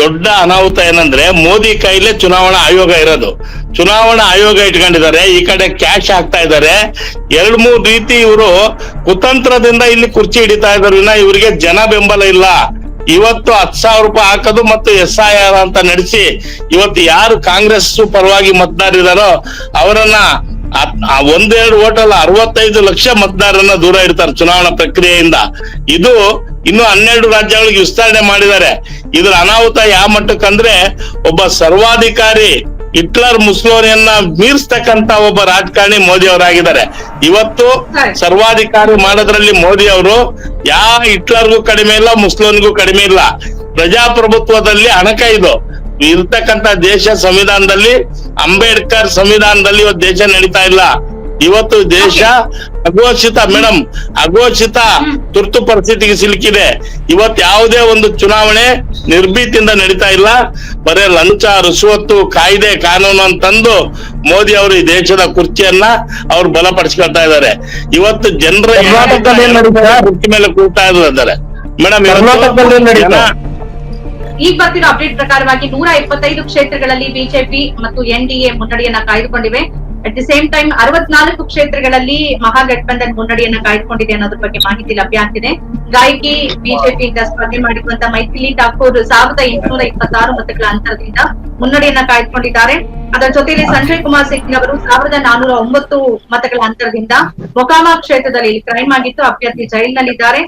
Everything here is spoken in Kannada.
ದೊಡ್ಡ ಅನಾಹುತ ಏನಂದ್ರೆ ಮೋದಿ ಕೈಲೇ ಚುನಾವಣಾ ಆಯೋಗ ಇರೋದು. ಚುನಾವಣಾ ಆಯೋಗ ಇಟ್ಕೊಂಡಿದ್ದಾರೆ, ಈ ಕಡೆ ಕ್ಯಾಶ್ ಹಾಕ್ತಾ ಇದ್ದಾರೆ. ಎರಡ್ ಮೂರ್ ರೀತಿ ಇವರು ಕುತಂತ್ರದಿಂದ ಇಲ್ಲಿ ಕುರ್ಚಿ ಹಿಡಿತಾ ಇದ್ರನ್ನ ಇವರಿಗೆ ಜನ ಬೆಂಬಲ ಇಲ್ಲ. ಇವತ್ತು ಹತ್ ಸಾವಿರ ರೂಪಾಯಿ ಹಾಕೋದು ಮತ್ತು ಎಸ್ ಐ ಆರ್ ಅಂತ ನಡೆಸಿ ಇವತ್ತು ಯಾರು ಕಾಂಗ್ರೆಸ್ ಪರವಾಗಿ ಮತದಾರಿದಾರೋ ಅವರನ್ನ ಒಂದೆರಡು ಓಟ್ ಅಲ್ಲ ಅರವತ್ತೈದು ಲಕ್ಷ ಮತದಾರರನ್ನ ದೂರ ಇಡ್ತಾರೆ ಚುನಾವಣಾ ಪ್ರಕ್ರಿಯೆಯಿಂದ. ಇದು ಇನ್ನು ಹನ್ನೆರಡು ರಾಜ್ಯಗಳಿಗೆ ವಿಸ್ತರಣೆ ಮಾಡಿದ್ದಾರೆ. ಇದ್ರ ಅನಾಹುತ ಯಾವ ಮಟ್ಟಕ್ಕಂದ್ರೆ ಒಬ್ಬ ಸರ್ವಾಧಿಕಾರಿ ಹಿಟ್ಲರ್ ಮುಸ್ಲೋನಿಯನ್ನ ಮೀರಿಸ್ತಕ್ಕಂತ ಒಬ್ಬ ರಾಜಕಾರಣಿ ಮೋದಿ ಅವರಾಗಿದ್ದಾರೆ. ಇವತ್ತು ಸರ್ವಾಧಿಕಾರಿ ಮಾಡೋದ್ರಲ್ಲಿ ಮೋದಿ ಅವರು ಯಾವ ಹಿಟ್ಲರ್ಗೂ ಕಡಿಮೆ ಇಲ್ಲ ಮುಸ್ಲೋನ್ಗೂ ಕಡಿಮೆ ಇಲ್ಲ. ಪ್ರಜಾಪ್ರಭುತ್ವದಲ್ಲಿ ಅಣಕ ಇದು ಇರ್ತಕ್ಕಂತ ದೇಶ ಸಂವಿಧಾನದಲ್ಲಿ ಅಂಬೇಡ್ಕರ್ ಸಂವಿಧಾನದಲ್ಲಿ ಇವತ್ತು ದೇಶ ನಡೀತಾ ಇಲ್ಲ. ಇವತ್ತು ದೇಶ ಅಘೋಷಿತ ಮೇಡಮ್ ಅಘೋಷಿತ ತುರ್ತು ಪರಿಸ್ಥಿತಿಗೆ ಸಿಲುಕಿದೆ. ಇವತ್ ಯಾವುದೇ ಒಂದು ಚುನಾವಣೆ ನಿರ್ಭೀತಿಯಿಂದ ನಡೀತಾ ಇಲ್ಲ. ಬರೇ ಲಂಚ ರುಸುವತ್ತು ಕಾಯ್ದೆ ಕಾನೂನು ಅಂತಂದು ಮೋದಿ ಅವರು ಈ ದೇಶದ ಕುರ್ಚಿಯನ್ನ ಅವ್ರು ಬಲಪಡಿಸ್ಕೊಳ್ತಾ ಇದ್ದಾರೆ. ಇವತ್ತು ಜನರ? ಕುರ್ಚಿ ಮೇಲೆ ಕೂರ್ತಾ ಇದ್ದಾರೆ ಮೇಡಮ್? ಈಗ ಬರ್ತಿರೋ ಅಪ್ಡೇಟ್ ಪ್ರಕಾರವಾಗಿ ನೂರ ಇಪ್ಪತ್ತೈದು ಕ್ಷೇತ್ರಗಳಲ್ಲಿ ಬಿಜೆಪಿ ಮತ್ತು ಎನ್ಡಿಎ ಮುನ್ನಡೆಯನ್ನ ಕಾಯ್ದುಕೊಂಡಿವೆ. ಅಟ್ ದಿ ಸೇಮ್ ಟೈಮ್ ಅರವತ್ನಾಲ್ಕು ಕ್ಷೇತ್ರಗಳಲ್ಲಿ ಮಹಾಗಠಬಂಧನ್ ಮುನ್ನಡೆಯನ್ನ ಕಾಯ್ದುಕೊಂಡಿದೆ ಅನ್ನೋದ್ರ ಬಗ್ಗೆ ಮಾಹಿತಿ ಲಭ್ಯ ಆಗ್ತಿದೆ. ಗಾಯಕಿ ಬಿಜೆಪಿಯಿಂದ ಸ್ಪರ್ಧೆ ಮಾಡಿರುವಂತಹ ಮೈಥಿಲಿ ಠಾಕೂರ್ ಸಾವಿರದ ಎಂಟುನೂರ ಇಪ್ಪತ್ತಾರು ಮತಗಳ ಅಂತರದಿಂದ ಮುನ್ನಡೆಯನ್ನ ಕಾಯ್ದುಕೊಂಡಿದ್ದಾರೆ. ಅದರ ಜೊತೆಯಲ್ಲಿ ಸಂಜಯ್ ಕುಮಾರ್ ಸಿಂಗ್ ಅವರು ಸಾವಿರದ ನಾನೂರ ಒಂಬತ್ತು ಮತಗಳ ಅಂತರದಿಂದ ಮೊಕಾಮಾ ಕ್ಷೇತ್ರದಲ್ಲಿ ಕ್ರೈಮ್ ಆಗಿತ್ತು ಅಭ್ಯರ್ಥಿ ಜೈಲಿನಲ್ಲಿದ್ದಾರೆ.